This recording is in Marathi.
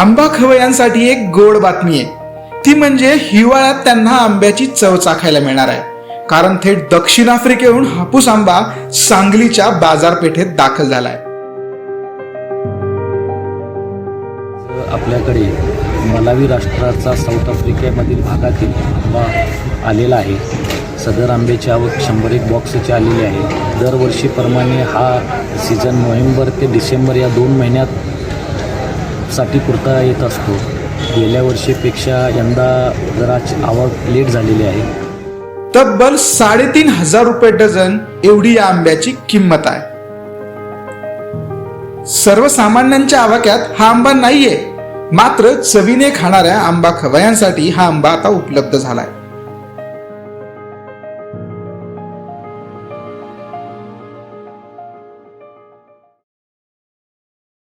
आंबा खवयांसाठी एक गोड बातमी आहे. ती म्हणजे हिवाळ्यात त्यांना आंब्याची चव चाखायला मिळणार आहे. कारण थेट दक्षिण आफ्रिकेहून हापूस आंबा सांगलीच्या बाजारपेठेत दाखल झालाय. आपल्याकडे मलावी राष्ट्राचा साऊथ आफ्रिकेमधील भागातील आंबा आलेला आहे. सदर आंब्याची आवक शंभर एक बॉक्सची आलेली आहे. दरवर्षीप्रमाणे हा सीझन नोव्हेंबर ते डिसेंबर या दोन महिन्यात साठी पुरता येत असतो. गेल्या वर्षीपेक्षा यंदा जरा आवक लेट झालेली आहे. तब्बल साडेतीन हजार रुपये डझन एवढी या आंब्याची किंमत आहे. सर्वसामान्यांच्या आवाक्यात हा आंबा नाहीये. मात्र चवीने खाणाऱ्या आंबा खवयांसाठी हा आंबा आता उपलब्ध झालाय.